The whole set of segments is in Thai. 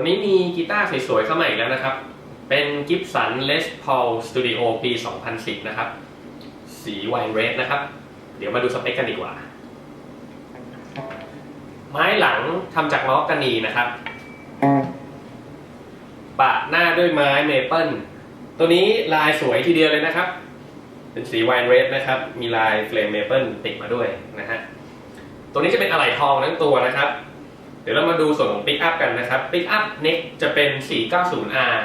วันนี้มีกีตาร์สวยๆเข้ามาอีกแล้วนะครับ เป็น Gibson Les Paul Studio ปี 2010 นะครับ สีไวน์เรดนะครับ เดี๋ยวมาดูสเปคกันดีกว่า ไม้หลังทำจากมอคกานีนะครับ ปะหน้าด้วยไม้เมเปิลตัวนี้ลายสวยทีเดียวเลยนะครับ เป็นสีไวน์เรดนะครับ มีลายเฟรมเมเปิลติดมาด้วยนะฮะ ตัวนี้จะเป็นอะไหล่ทองทั้งตัวนะครับ เดี๋ยวเรามาดูส่วนของปิกอัพกันนะครับปิกอัพเน็กจะเป็น 490R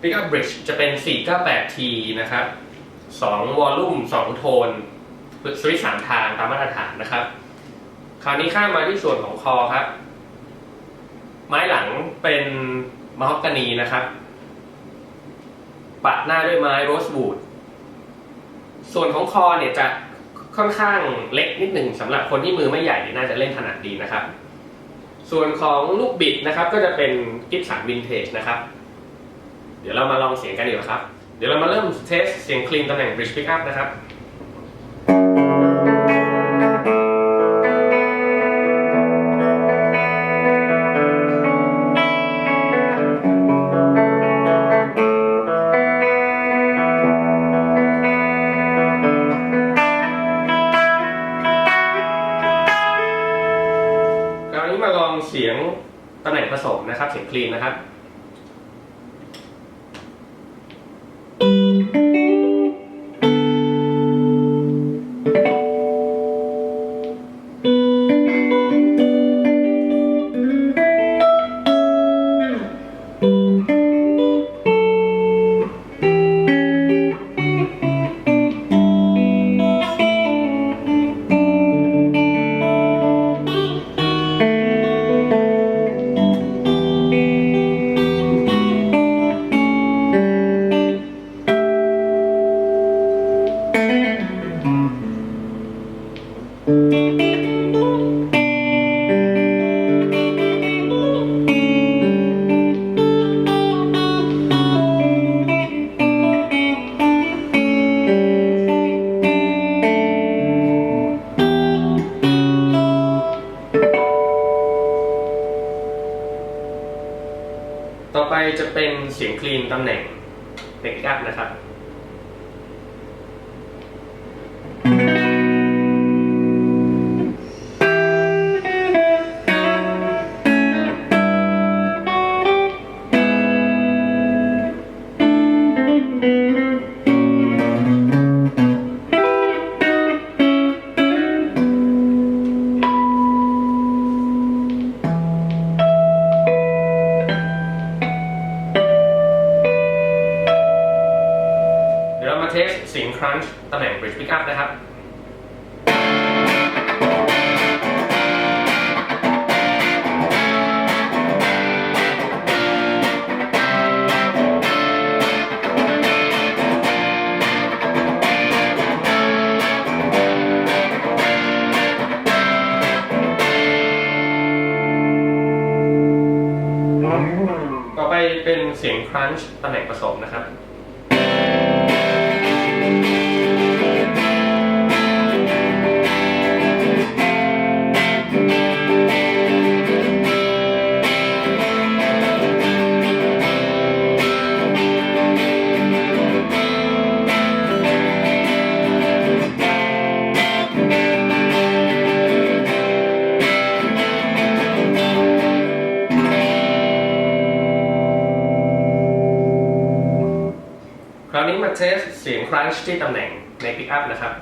ปิกอัพบริดจ์จะเป็น 498T นะครับ 2 วอลลุ่ม 2 โทนสวิตช์สามทางตามมาตรฐานนะครับ คราวนี้ข้ามมาที่ส่วนของคอครับ ไม้หลังเป็นมะฮอกกานีนะครับปะหน้าด้วยไม้โรสบูดส่วนของคอเนี่ยจะค่อนข้างเล็กนิดหนึ่งสำหรับคนที่มือไม่ใหญ่น่าจะเล่นถนัดดีนะครับ ส่วนของลูกบิดนะครับก็จะเป็นกิฟสันวินเทจนะครับ เดี๋ยวเรามาลองเสียงกันดีกว่าครับ เดี๋ยวเรามาเริ่มเทสเสียงคลีนตำแหน่ง bridge pickup นะครับ มาลองเสียงตำแหน่งผสมนะครับ เสียงคลีนนะครับ เป็นเสียงคลีนตำแหน่งเ i กอัพนะครับ ครันช์ตำแหน่ง bridge pickup นะครับต่อไปเป็นเสียงครันช์ตำแหน่งผสมนะครับ Success เสียงครันช์ที่ตำแหน่งในปิกอัพนะครับ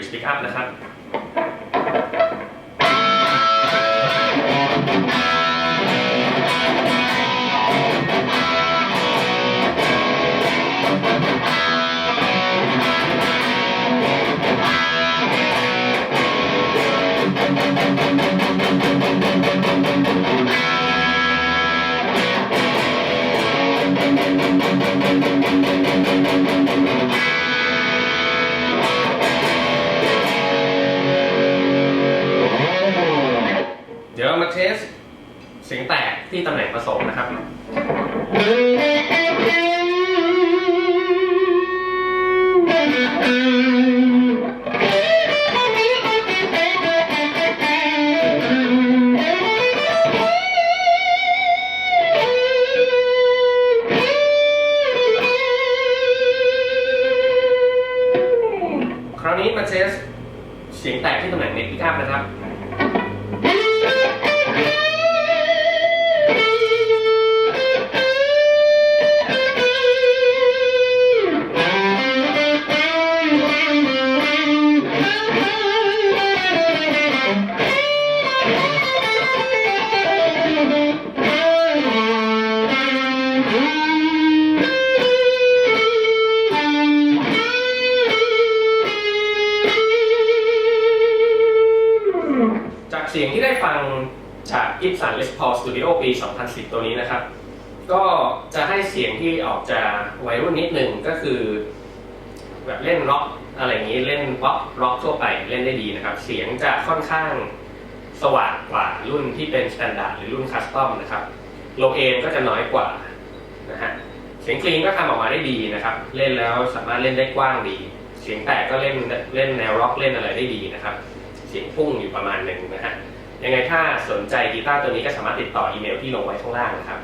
bridge pickup นะครับ เทสเสียงแตกที่ตำแหน่งผสมนะครับ คราวนี้มาเทสเสียงแตกที่ตำแหน่งเน็กพิกอัพนะครับ เสียงที่ได้ฟังจาก Gibson Les Paul Studio ปี 2010 ตัวนี้นะครับ ก็จะให้เสียงที่ออกจะวัยรุ่นนิดนึงก็คือ แบบเล่นร็อกอะไรอย่างนี้เล่นป๊อปร็อกทั่วไปเล่นได้ดีนะครับ เสียงจะค่อนข้างสว่างกว่ารุ่นที่เป็นสแตนดาร์ดหรือรุ่นคัสตอมนะครับโลเอนก็จะน้อยกว่านะฮะเสียงคลีนก็ทำออกมาได้ดีนะครับ เล่นแล้วสามารถเล่นได้กว้างดี เสียงแตกก็เล่นเล่นแนวร็อกเล่นอะไรได้ดีนะครับ เสียงพุ่งอยู่ประมาณหนึ่งนะฮะยังไงถ้าสนใจกีตาร์ตัวนี้ก็สามารถติดต่ออีเมลที่ลงไว้ข้างล่างนะครับ